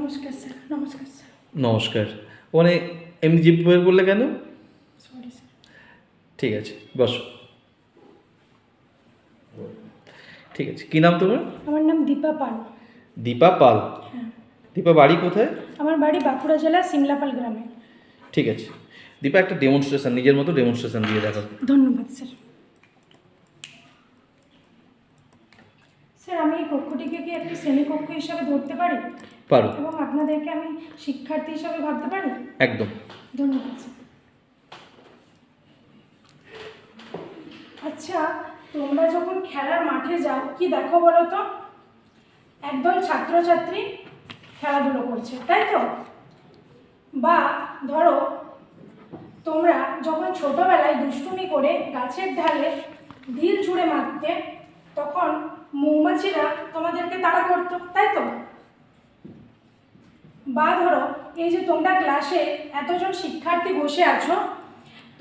নমস্কার স্যার নমস্কার স্যার। নমস্কার। মানে এমনি জিপ করলে কেন? Sorry sir. ঠিক আছে বসো। ঠিক আছে কী নাম তোমার? আমার নাম দীপা পাল। দীপা পাল। হ্যাঁ। দীপা বাড়ি কোথায়? আমার বাড়ি বাঁকুড়া জেলার সিমলাপাল গ্রামে। ঠিক আছে। দীপা একটা ডেমনস্ট্রেশন নিজের মতো ডেমনস্ট্রেশন দিয়ে দেখো ধন্যবাদ স্যার। স্যার আমি এই কক্ষটিকে কি একটি শ্রেণীকক্ষ হিসাবে ধরতে পারি? পারো। এবং আপনাদেরকে আমি শিক্ষার্থী হিসাবে ভাবতে পারি? একদম। ধন্যবাদ। আচ্ছা তোমরা যখন খেলার মাঠে যাও কি দেখো বলো তো? একদল ছাত্রছাত্রী খেলাধুলো করছে তাই তো? বা ধরো তোমরা যখন ছোটবেলায় দুষ্টুমি করে গাছের ঢালে ঢিল ছুঁড়ে মারতে তখন মৌমাছিরা তোমাদেরকে তাড়া করতো তাই তো? বা ধরো, এই যে তোমরা ক্লাসে এতজন শিক্ষার্থী বসে আছো,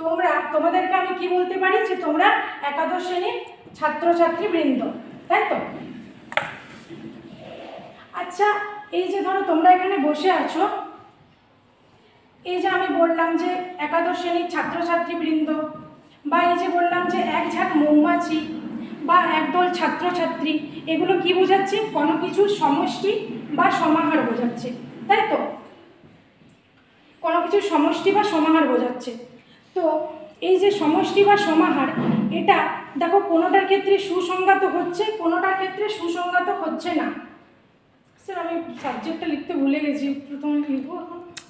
তোমরা, তোমাদেরকে আমি কি বলতে পারি? যে তোমরা একাদশ শ্রেণির ছাত্রছাত্রী বৃন্দ, তাই তো? আচ্ছা এই যে ধরো তোমরা এখানে বসে আছো, এই যে আমি বললাম যে একাদশ শ্রেণির ছাত্রছাত্রী বৃন্দ, বা এই যে বললাম যে এক ঝাঁক মৌমাছি, বা একদল ছাত্রছাত্রী, এগুলো কি বোঝাচ্ছে? কোনো কিছুর সমষ্টি বা সমাহার বোঝাচ্ছে। তাই তো? কোনো কিছুর সমষ্টি বা সমাহার বোঝাচ্ছে। তো এই যে সমষ্টি বা সমাহার এটা দেখো কোনোটার ক্ষেত্রে সুসংগত হচ্ছে কোনোটার ক্ষেত্রে সুসংগত হচ্ছে না। স্যার আমি সাবজেক্টটা লিখতে ভুলে গেছি প্রথমে লিখব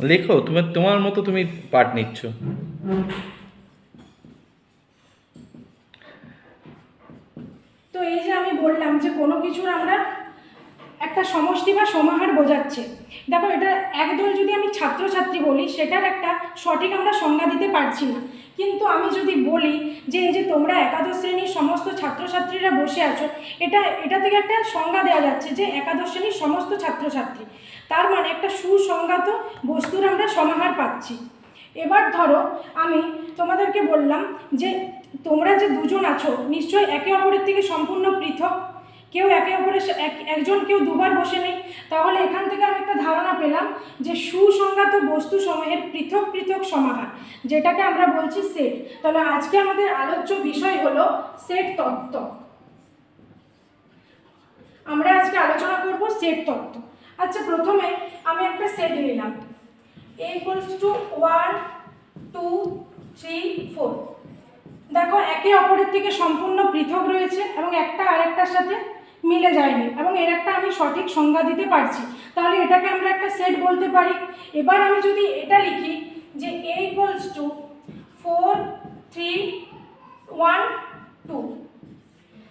লেখো তোমার তোমার মতো তুমি পাঠ নিচ্ছ। তো এই যে আমি বললাম যে কোনো কিছুর আমরা একটা সমষ্টি বা সমাহার বোঝাচ্ছে। দেখো, এটা একদল যদি আমি ছাত্রছাত্রী বলি, সেটার একটা সঠিক আমরা সংজ্ঞা দিতে পারছি না। কিন্তু আমি যদি বলি যে, এই যে তোমরা একাদশ শ্রেণির সমস্ত ছাত্রছাত্রীরা বসে আছো, এটা এটা থেকে একটা সংজ্ঞা দেওয়া যাচ্ছে যে, একাদশ শ্রেণির সমস্ত ছাত্রছাত্রী। তার মানে একটা সুসংজ্ঞাত বস্তুর আমরা সমাহার পাচ্ছি। এবার ধরো, আমি তোমাদেরকে বললাম যে, তোমরা যে দুজন আছো, নিশ্চয়ই একে অপরের থেকে সম্পূর্ণ পৃথক। কেউ একে অপরের এক- একজন কেউ দুবার বসে নেই। তাহলে এখান থেকে আমি একটা ধারণা পেলাম যে সুসংজ্ঞাত বস্তু সমূহের পৃথক পৃথক সমাহার, যেটাকে আমরা বলছি সেট তাহলে আজকে আমাদের আলোচ্য বিষয় হলো সেট তত্ত্ব। আমরা আজকে আলোচনা করব সেট তত্ত্ব। আচ্ছা প্রথমে আমি একটা সেট নিলাম। A equals to one two three four দেখো, একে অপরের থেকে সম্পূর্ণ পৃথক রয়েছে এবং একটা আরেকটার সাথে মিলে যায়নি এবং এর একটা আমি সঠিক সংজ্ঞা দিতে পারছি। তাহলে এটাকে আমরা একটা সেট বলতে পারি। এবার আমি যদি এটা লিখি যে A equals to four three one two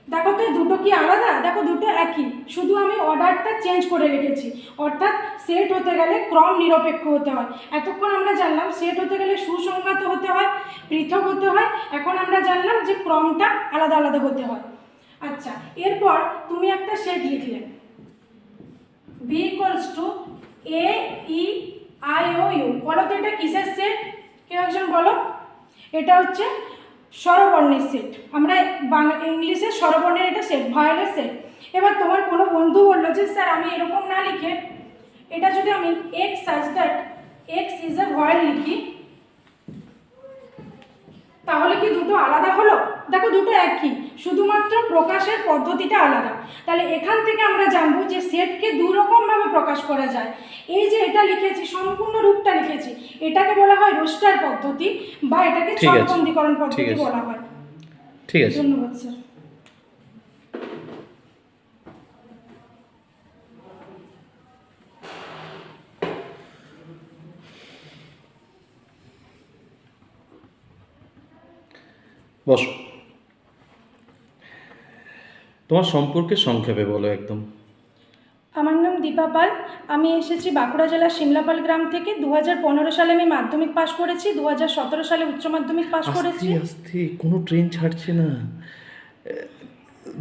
দেখো তো, দুটো কি আলাদা? দেখো, দুটো একই। শুধু আমি অর্ডারটা চেঞ্জ করে রেখেছি। অর্থাৎ সেট হতে গেলে ক্রম নিরপেক্ষ হতে হয়। এতক্ষণ আমরা জানলাম সেট হতে গেলে সুসংগত হতে হয়, পৃথক হতে হয়। এখন আমরা জানলাম যে ক্রমটা আলাদা আলাদা হতে হয়। আচ্ছা এরপর তুমি একটা সেট লিখলে। B equals to A E I O U বলো তো এটা কিসের সেট কেউ একজন বলো। এটা হচ্ছে স্বরবর্ণের সেট আমরা বাংলা ইংলিশে স্বরবর্ণের এটা সেট ভয়েলের সেট এবার তোমার কোনো বন্ধু বলল যে, স্যার, আমি এরকম না লিখে। এটা যদি আমি X such that X is a vowel লিখি তাহলে কি দুটো আলাদা হলো? দেখো দুটো একই শুধুমাত্র প্রকাশের পদ্ধতিটা আলাদা। তাহলে এখান থেকে আমরা জানব যে সেটকে দু রকমভাবে প্রকাশ করা যায়। এই যে এটা লিখেছি সম্পূর্ণ রূপটা লিখেছি এটাকে বলা হয় রোস্টার পদ্ধতি বা এটাকে ছন্দীকরণ ছকবন্দীকরণ পদ্ধতি বলা হয়। ঠিক আছে। ধন্যবাদ স্যার বসো। তোমার সম্পর্কে সংক্ষেপে বলো একদম। আমার নাম দীপা পাল। আমি এসেছি বাঁকুড়া জেলার সিমলাপাল গ্রাম থেকে। দু হাজার পনেরো সালে আমি মাধ্যমিক পাশ করেছি। দু হাজার সতেরো সালে উচ্চ মাধ্যমিক পাশ করেছি। আস্তে কোনো ট্রেন ছাড়ছে না।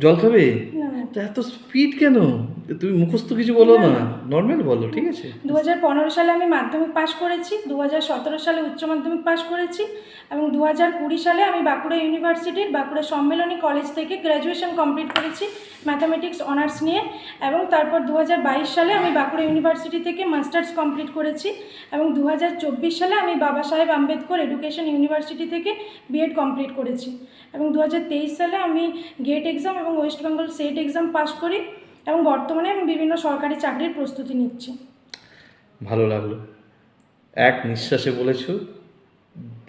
জল খাবে এত স্পিড কেন? তুমি মুখস্থ কিছু বলো না নর্মাল বলো ঠিক আছে? দু পনেরো সালে আমি মাধ্যমিক পাশ করেছি দু হাজার সতেরো সালে উচ্চ মাধ্যমিক পাশ করেছি এবং দু হাজার কুড়ি সালে আমি বাঁকুড়া ইউনিভার্সিটির বাঁকুড়া সম্মেলনী কলেজ থেকে গ্র্যাজুয়েশন কমপ্লিট করেছি ম্যাথামেটিক্স অনার্স নিয়ে এবং তারপর দু হাজার বাইশ সালে আমি বাঁকুড়া ইউনিভার্সিটি থেকে মাস্টার্স কমপ্লিট করেছি এবং দু হাজার চব্বিশ সালে আমি বাবা সাহেব আম্বেদকর এডুকেশন ইউনিভার্সিটি থেকে বিএড কমপ্লিট করেছি এবং দু হাজার তেইশ সালে আমি গেট এক্সাম এবং West Bengal SET exam pass করি এবং বর্তমানে আমি বিভিন্ন সরকারি চাকরির প্রস্তুতি নিচ্ছি। ভালো লাগল। এক নিঃশ্বাসে বলেছ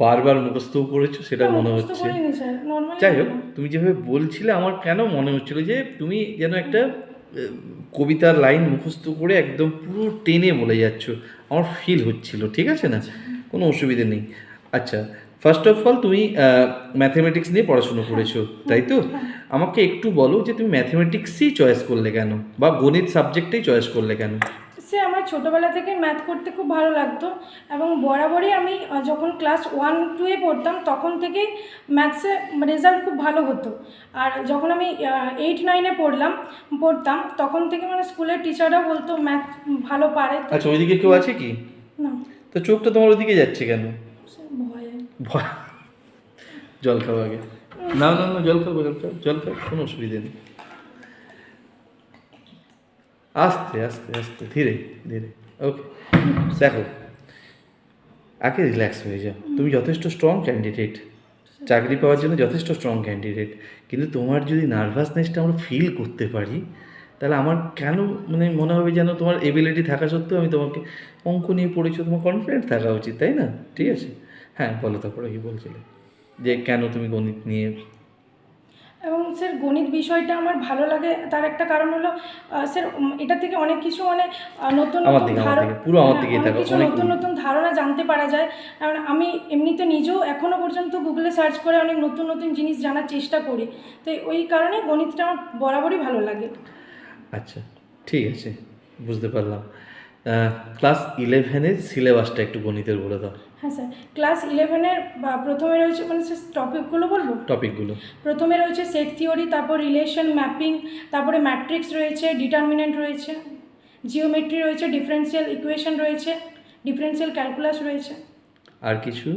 বারবার মুখস্থও করেছ সেটা মনে হচ্ছে। যাই হোক তুমি যেভাবে বলছিলে আমার কেন মনে হচ্ছিল যে তুমি যেন একটা কবিতার লাইন মুখস্থ করে একদম পুরো টেনে বলে যাচ্ছ। আমার ফিল হচ্ছিল ঠিক আছে না? কোনো অসুবিধে নেই। আচ্ছা ফার্স্ট অফ অল তুমি ম্যাথমেটিক্স নিয়ে পড়াশুনো করেছ তাই তো? আমাকে একটু বলো যে তুমি ম্যাথমেটিক্সই চয়েস করলে কেন? বা গণিত সাবজেক্টেই চয়েস করলে কেন? সে আমার ছোটোবেলা থেকে ম্যাথ করতে খুব ভালো লাগতো এবং বরাবরই আমি যখন ক্লাস ওয়ান টুয়ে পড়তাম তখন থেকেই ম্যাথসে রেজাল্ট খুব ভালো হতো। আর যখন আমি এইট নাইনে পড়লাম পড়তাম তখন থেকে মানে স্কুলের টিচাররাও বলতো ম্যাথ ভালো পারে আচ্ছা ওইদিকে কেউ আছে কি? না। তো চোখটা তোমার ওইদিকে যাচ্ছে কেন? ভয়ে। ভয়। জল খাও আগে। না না না, জল খাব, জল খাও জল খাও কোনো অসুবিধা নেই। আস্তে আস্তে আস্তে, ধীরে ধীরে ওকে দেখো, আগে রিল্যাক্স হয়ে যাও। তুমি যথেষ্ট স্ট্রং ক্যান্ডিডেট চাকরি পাওয়ার জন্য যথেষ্ট স্ট্রং ক্যান্ডিডেট কিন্তু তোমার যদি নার্ভাসনেসটা আমরা ফিল করতে পারি, তাহলে আমার কেন মানে মনে হবে যেন তোমার এবিলিটি থাকা সত্ত্বেও আমি তোমাকে অঙ্ক নিয়ে পড়েছো, তোমার কনফিডেন্ট থাকা উচিত, তাই না? ঠিক আছে? হ্যাঁ বলো তারপরে কি বলছিলে? যে কেন তুমি গণিত নিয়ে এবং স্যার গণিত বিষয়টা আমার ভালো লাগে। তার একটা কারণ হলো স্যার এটা থেকে অনেক কিছু মানে নতুন নতুন ধারণা পুরো আমার দিকেই কিছু নতুন নতুন ধারণা জানতে পারা যায়। কারণ আমি এমনিতে নিজেও এখনও পর্যন্ত গুগলে সার্চ করে অনেক নতুন নতুন জিনিস জানার চেষ্টা করি। তো ওই কারণে গণিতটা আমার বরাবরই ভালো লাগে। আচ্ছা ঠিক আছে বুঝতে পারলাম। ক্লাস ইলেভেনের সিলেবাসটা একটু গণিতের বলে দাও। হ্যাঁ স্যার ক্লাস ইলেভেনের বা প্রথমে রয়েছে মানে টপিকগুলো বলব? টপিকগুলো প্রথমে রয়েছে সেট থিওরি তারপর রিলেশন ম্যাপিং তারপরে ম্যাট্রিক্স রয়েছে ডিটারমিনেন্ট রয়েছে জিওমেট্রি রয়েছে ডিফারেন্সিয়াল ইকুয়েশন রয়েছে ডিফারেন্সিয়াল ক্যালকুলাস রয়েছে। আর কিছু?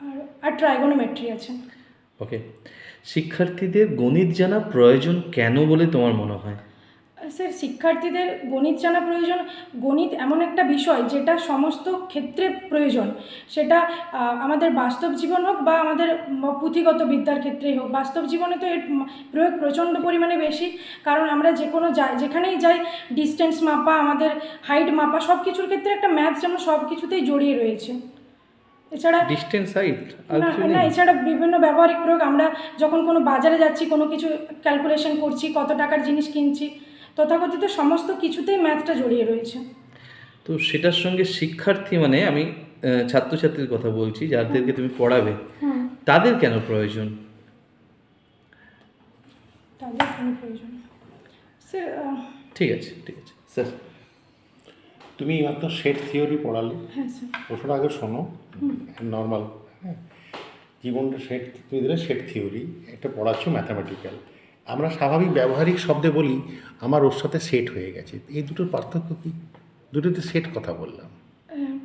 আর আর ট্রাইগোনোমেট্রি আছে। ওকে শিক্ষার্থীদের গণিত জানা প্রয়োজন কেন বলে তোমার মনে হয়? স্যার শিক্ষার্থীদের গণিত জানা প্রয়োজন। গণিত এমন একটা বিষয় যেটা সমস্ত ক্ষেত্রে প্রয়োজন। সেটা আমাদের বাস্তব জীবন হোক বা আমাদের পুঁথিগত বিদ্যার ক্ষেত্রেই হোক। বাস্তব জীবনে তো এর প্রয়োগ প্রচণ্ড পরিমাণে বেশি। কারণ আমরা যে কোনো যাই যেখানেই যাই ডিস্টেন্স মাপা আমাদের হাইট মাপা সব কিছুর ক্ষেত্রে একটা ম্যাথ যেমন সব কিছুতেই জড়িয়ে রয়েছে। এছাড়া ডিস্টেন্স হাইট না এছাড়া বিভিন্ন ব্যবহারিক প্রয়োগ। আমরা যখন কোনো বাজারে যাচ্ছি কোনো কিছু ক্যালকুলেশন করছি কত টাকার জিনিস কিনছি তথাকথিত সমস্ত কিছুতেই ম্যাথটা জড়িয়ে রয়েছে। তো সেটার সঙ্গে শিক্ষার্থী মানে আমি ছাত্রছাত্রীর কথা বলছি যাদেরকে তুমি পড়াবে তাদের কেন প্রয়োজন? তাদের কোনো প্রয়োজন? স্যার ঠিক আছে ঠিক আছে। স্যার। তুমি মাত্র সেট থিওরি পড়ালে। হ্যাঁ স্যার। প্রশ্নটা আগে শোনো। নর্মাল হ্যাঁ। জীবনটা সেট তুমি দিলে সেট থিওরি একটা পড়াচ্ছ ম্যাথামেটিক্যাল আমরা স্বাভাবিক ব্যবহারিক শব্দে বলি আমার ওর সাথে সেট হয়ে গেছে। এই দুটোর পার্থক্য কী? দুটোতে সেট কথা বললাম। আহ,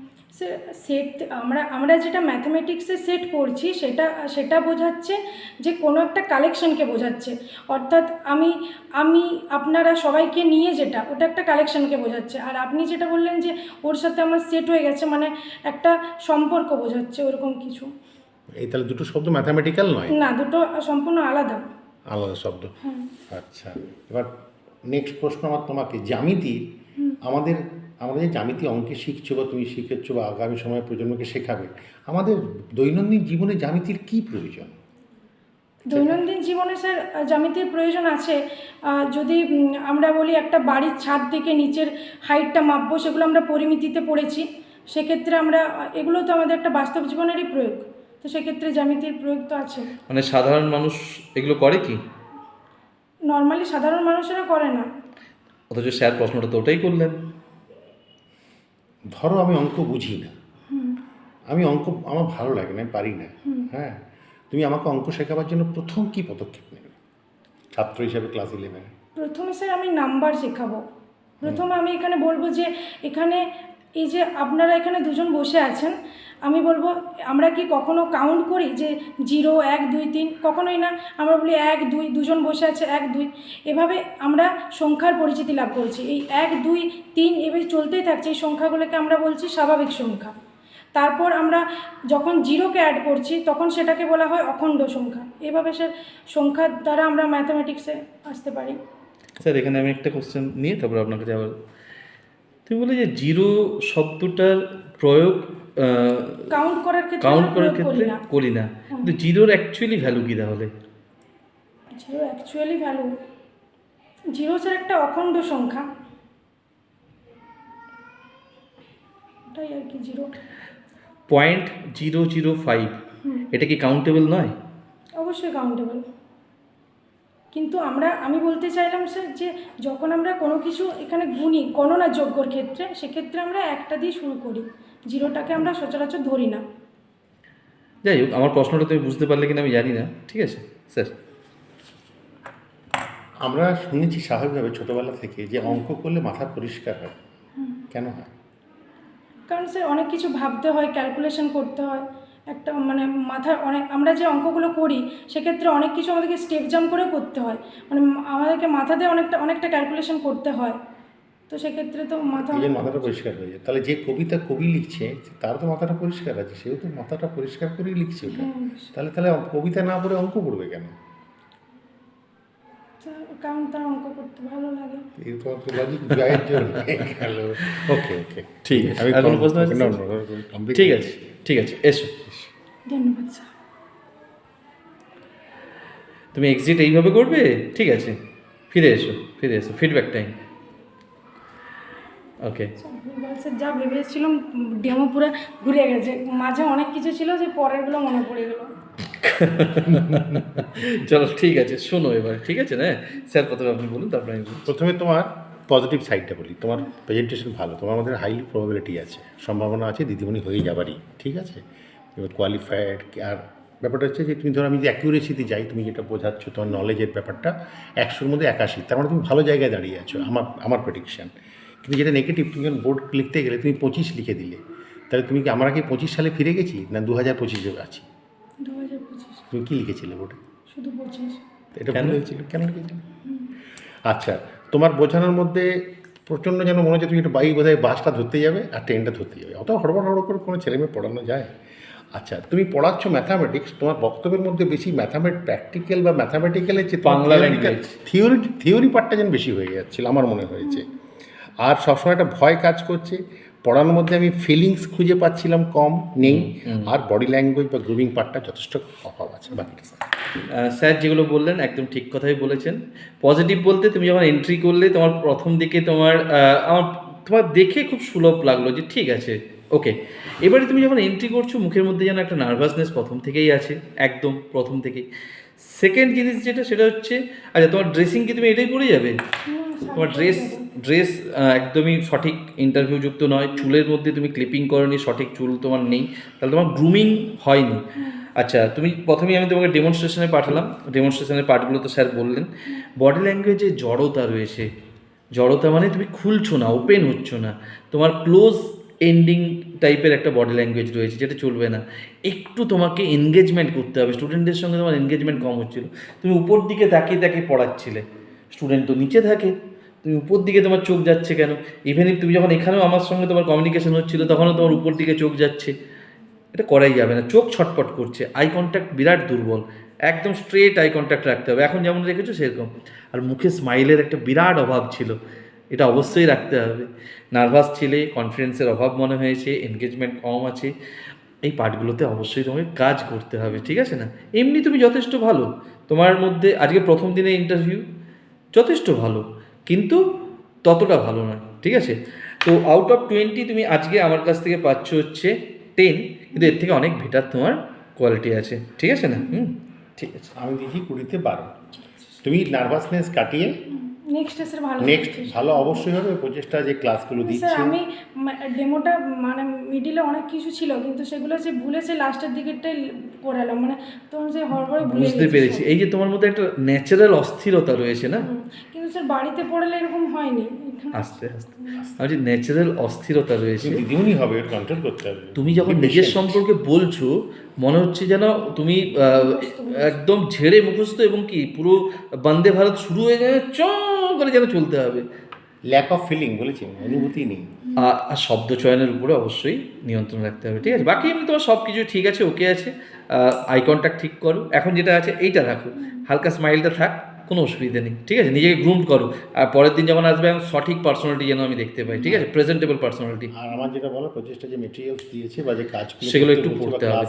সেট আমরা আমরা যেটা ম্যাথামেটিক্সে সেট পড়ছি সেটা সেটা বোঝাচ্ছে যে কোনো একটা কালেকশনকে বোঝাচ্ছে। অর্থাৎ আমি আমি আপনারা সবাইকে নিয়ে যেটা ওটা একটা কালেকশনকে বোঝাচ্ছে। আর আপনি যেটা বললেন যে ওর সাথে আমার সেট হয়ে গেছে মানে একটা সম্পর্ক বোঝাচ্ছে ওরকম কিছু। এই তাহলে দুটো শব্দ ম্যাথামেটিক্যাল নয়? না দুটো সম্পূর্ণ আলাদা। আলাদা শব্দ। আচ্ছা এবার নেক্সট প্রশ্ন আমার তোমাকে, জ্যামিতি, আমাদের আমাদের যে জ্যামিতি অঙ্কে শিখছো বা তুমি শিখেছো বা আগামী সময়ে প্রজন্মকে শেখাবে, আমাদের দৈনন্দিন জীবনে জ্যামিতির কি প্রয়োজন? দৈনন্দিন জীবনে স্যার জ্যামিতির প্রয়োজন আছে। যদি আমরা বলি একটা বাড়ির ছাদ থেকে নিচের হাইটটা মাপবো, সেগুলো আমরা পরিমিতিতে পড়েছি। সেক্ষেত্রে আমরা এগুলো তো আমাদের একটা বাস্তব জীবনেরই প্রয়োগ। তো সেক্ষেত্রে জ্যামিতির প্রয়োগ তো আছে। মানে সাধারণ মানুষ এগুলো করে কি? নর্মালি সাধারণ মানুষেরা করে না। অথচ স্যার প্রশ্নটা তো ওটাই করলেন। ধরো আমি অঙ্ক বুঝি না। আমি অঙ্ক আমার ভালো লাগে না পারি না। হ্যাঁ? তুমি আমাকে অঙ্ক শেখাবার জন্য প্রথম কি পদক্ষেপ নেবে? ছাত্র হিসাবে ক্লাস ইলেভেনে প্রথমে স্যার আমি নাম্বার শেখাবো। প্রথমে আমি এখানে বলব যে এখানে এই যে আপনারা এখানে দুজন বসে আছেন আমি বলব, আমরা কি কখনো কাউন্ট করি যে জিরো, এক, দুই, তিন? কখনোই না। আমরা বলি এক, দুই, দুজন বসে আছে, এক, দুই। এভাবে আমরা সংখ্যার পরিচিতি লাভ করছি। এই এক, দুই, তিন এভাবে চলতেই থাকছে। এই সংখ্যাগুলোকে আমরা বলছি স্বাভাবিক সংখ্যা। তারপর আমরা যখন জিরোকে অ্যাড করছি, তখন সেটাকে বলা হয় অখণ্ড সংখ্যা। এভাবে স্যার সংখ্যার দ্বারা আমরা ম্যাথামেটিক্সে আসতে পারি। স্যার, এখানে আমি একটা কোশ্চেন নিয়ে তারপর আপনার কাছে তুমি বলে যে জিরো শব্দটার প্রয়োগ কাউন্ট করার ক্ষেত্রে কাউন্ট করার ক্ষেত্রে করি না। কিন্তু জিরোর অ্যাকচুয়ালি ভ্যালু কী তাহলে? Zero actually value zero sir একটা অখণ্ড সংখ্যা। ওটাই আর কি zero. Point zero zero five এটা কি কাউন্টেবল নয়? অবশ্যই কাউন্টেবল কিন্তু আমরা আমি বলতে চাইলাম স্যার যে যখন আমরা কোনো কিছু এখানে গুণি গণনা যোগ্যর ক্ষেত্রে সেক্ষেত্রে আমরা একটা দিয়ে শুরু করি। জিরোটাকে আমরা সচরাচর ধরি না। যাই হোক আমার প্রশ্নটা তুমি বুঝতে পারলে কিনা আমি জানি না ঠিক আছে? স্যার। আমরা শুনেছি স্বাভাবিকভাবে ছোটবেলা থেকে যে অঙ্ক করলে মাথা পরিষ্কার হয়। কেন হয়? কারণ স্যার অনেক কিছু ভাবতে হয় ক্যালকুলেশন করতে হয়। একটা মানে মাথার অনেক আমরা যে অঙ্কগুলো করি সেক্ষেত্রে অনেক কিছু আমাদেরকে স্টেপ জাম্প করে করতে হয়। মানে আমাদেরকে মাথাতে অনেকটা অনেকটা ক্যালকুলেশন করতে হয়। তো সেক্ষেত্রে তো মাথা মাথাটা পরিষ্কার হয়ে যায়। তাহলে যে কবিতা কবি লিখছে তার তো মাথাটা পরিষ্কার আছে সেও তো মাথাটা পরিষ্কার করেই লিখছে ওটা। হ্যাঁ, তাহলে তাহলে কবিতা না পড়ে অঙ্ক পড়বে কেন? কারণ তার অঙ্ক করতে ভালো লাগে। ওকে ওকে। ঠিক আছে। আমি আর কোনো প্রশ্ন ঠিক আছে ঠিক আছে এসো। ধন্যবাদ স্যার। তুমি এক্সিট এইভাবে করবে? ঠিক আছে। ফিরে এসো ফিরে এসো ফিডব্যাক টাইম ওকে ভুলভাল স্যার যা ভেবেছিলাম ডেমো পুরো ঘুরে গেছে। মাঝে অনেক কিছু ছিল যে পরেরগুলো মনে পড়ে গেলো। চলো ঠিক আছে শোনো এবার ঠিক আছে না স্যার প্রথমে আপনি বলুন তারপরে আমি প্রথমে তোমার পজিটিভ সাইডটা বলি। তোমার প্রেজেন্টেশন ভালো তোমার মধ্যে হাইলি প্রবাবিলিটি আছে সম্ভাবনা আছে দিদিমণি হয়ে যাবারই ঠিক আছে? এবার কোয়ালিফাইড আর ব্যাপারটা হচ্ছে যে তুমি ধরো আমি যদি অ্যাকিউরেসিতে যাই তুমি যেটা বোঝাচ্ছ তোমার নলেজের ব্যাপারটা একশোর মধ্যে একাশি তার মানে তুমি ভালো জায়গায় দাঁড়িয়ে আছো আমার আমার প্রেডিকশান কিন্তু যেটা নেগেটিভ তুমি যখন বোর্ড লিখতে গেলে তুমি পঁচিশ লিখে দিলে। তাহলে তুমি কি আমরা কি পঁচিশ সালে ফিরে গেছি? না দু হাজার পঁচিশে আছি? দু হাজার পঁচিশ। তুমি কী লিখেছিলে বোর্ডে শুধু পঁচিশ। এটা কেন? ভুল হয়েছিল। কেন লিখেছিল? আচ্ছা তোমার বোঝানোর মধ্যে প্রচণ্ড যেন মনে হচ্ছে তুমি একটু বাইক বোধহয় বাসটা ধরতে যাবে আর ট্রেনটা ধরতে যাবে। অত হড়বড় হড়বড় করে কোনো ছেলে মেয়ে পড়ানো যায়? আচ্ছা তুমি পড়াচ্ছ ম্যাথামেটিক্স তোমার বক্তব্যের মধ্যে বেশি ম্যাথামেট প্র্যাকটিক্যাল বা ম্যাথামেটিক্যালের যে বাংলা। থিওরি থিওরি পার্টটা যেন বেশি হয়ে যাচ্ছিল আমার মনে হয়েছে। আর সবসময় একটা ভয় কাজ করছে। পড়ানোর মধ্যে আমি ফিলিংস খুঁজে পাচ্ছিলাম কম নেই। আর বডি ল্যাঙ্গুয়েজ বা গ্রুমিং পার্টটা যথেষ্ট অভাব আছে বাকিটা স্যার যেগুলো বললেন একদম ঠিক কথাই বলেছেন। পজিটিভ বলতে তুমি যখন এন্ট্রি করলে তোমার প্রথম দিকে তোমার আমার তোমার দেখে খুব সুলভ লাগল যে ঠিক আছে ওকে এবারে তুমি যখন এন্ট্রি করছ মুখের মধ্যে যেন একটা নার্ভাসনেস প্রথম থেকেই আছে একদম প্রথম থেকেই। সেকেন্ড জিনিস যেটা সেটা হচ্ছে আচ্ছা তোমার ড্রেসিং কি তুমি এটাই পরে যাবে? তোমার ড্রেস ড্রেস একদমই সঠিক ইন্টারভিউ যুক্ত নয়। চুলের মধ্যে তুমি ক্লিপিং করনি সঠিক চুল তোমার নেই। তাহলে তোমার গ্রুমিং হয়নি। আচ্ছা তুমি প্রথমেই আমি তোমাকে ডেমনস্ট্রেশনে পাঠালাম। ডেমনস্ট্রেশনের পার্টগুলো তো স্যার বললেন। বডি ল্যাঙ্গুয়েজে জড়তা রয়েছে। জড়তা মানে তুমি খুলছো না ওপেন হচ্ছ না। তোমার ক্লোজ এন্ডিং টাইপের একটা বডি ল্যাঙ্গুয়েজ রয়েছে যেটা চলবে না। একটু তোমাকে এনগেজমেন্ট করতে হবে। স্টুডেন্টদের সঙ্গে তোমার এনগেজমেন্ট কম হচ্ছিল। তুমি উপর দিকে তাকিয়ে তাকিয়ে পড়াচ্ছিলে। স্টুডেন্ট তো নিচে থাকে। তুমি উপর দিকে তোমার চোখ যাচ্ছে কেন? ইভেন তুমি যখন এখানেও আমার সঙ্গে তোমার কমিউনিকেশন হচ্ছিল, তখনও তোমার উপর দিকে চোখ যাচ্ছে। এটা করাই যাবে না। চোখ ছটপট করছে। আই কন্ট্যাক্ট বিরাট দুর্বল। একদম স্ট্রেট আই কন্ট্যাক্ট রাখতে হবে। এখন যেমন রেখেছো সেরকম। আর মুখে স্মাইলের একটা বিরাট অভাব ছিল। এটা অবশ্যই রাখতে হবে। নার্ভাস ছিলে কনফিডেন্সের অভাব মনে হয়েছে এনগেজমেন্ট কম আছে, এই পার্টগুলোতে অবশ্যই তোমাকে কাজ করতে হবে, ঠিক আছে না? এমনি তুমি যথেষ্ট ভালো। তোমার মধ্যে আজকে প্রথম দিনে ইন্টারভিউ যথেষ্ট ভালো, কিন্তু ততটা ভালো নয়, ঠিক আছে? তো আউট অফ টোয়েন্টি তুমি আজকে আমার কাছ থেকে পাচ্ছ হচ্ছে টেন কিন্তু এর থেকে অনেক বেটার তোমার কোয়ালিটি আছে, ঠিক আছে না? হুম, ঠিক আছে। আমি দেখি কুড়িতে বারো। তুমি নার্ভাসনেস কাটিয়ে নেক্সট স্যার ভালো নেক্সট ভালো অবশ্যই হবে। প্রচেষ্টা যে ক্লাসগুলো স্যার আমি ডেমোটা মানে মিডিলে অনেক কিছু ছিল কিন্তু সেগুলো যে ভুলে সে লাস্টের দিকেরটাই করালাম মানে তখন যে হড়বড়ে ভুলে বুঝতে পেরেছি। এই যে তোমার মধ্যে একটা ন্যাচারাল অস্থিরতা রয়েছে না? কিন্তু স্যার বাড়িতে পড়ালে এরকম হয়নি। আস্তে আস্তে। আমি যে ন্যাচারাল অস্থিরতা রয়েছে দিদিমণি হবে ওর কন্ট্রোল করতে হবে। তুমি যখন নিজের সম্পর্কে বলছো মনে হচ্ছে যেন তুমি একদম ঝেড়ে মুখস্থ এবং কি পুরো বন্দে ভারত শুরু হয়ে যায় চ! করে যেন চলতে হবে। ল্যাক অফ ফিলিং বলেছি অনুভূতি নেই। আর শব্দ চয়নের উপরে অবশ্যই নিয়ন্ত্রণ রাখতে হবে ঠিক আছে? বাকি এমনি তোমার সব কিছু ঠিক আছে ওকে আছে। আই কন্ট্যাক্ট ঠিক করো। এখন যেটা আছে এইটা রাখো। হালকা স্মাইলটা থাক কোনো অসুবিধা নেই ঠিক আছে? নিজেকে গ্রুম করো। আর পরের দিন যখন আসবে সঠিক পার্সোনালিটি যেন আমি দেখতে পাই ঠিক আছে? প্রেজেন্টেবল পার্সোনালিটি আর আমার যেটা বলো প্রচেষ্টা যে মেটেরিয়ালস দিয়েছে বা যে কাজগুলো সেগুলো একটু পড়তে হবে।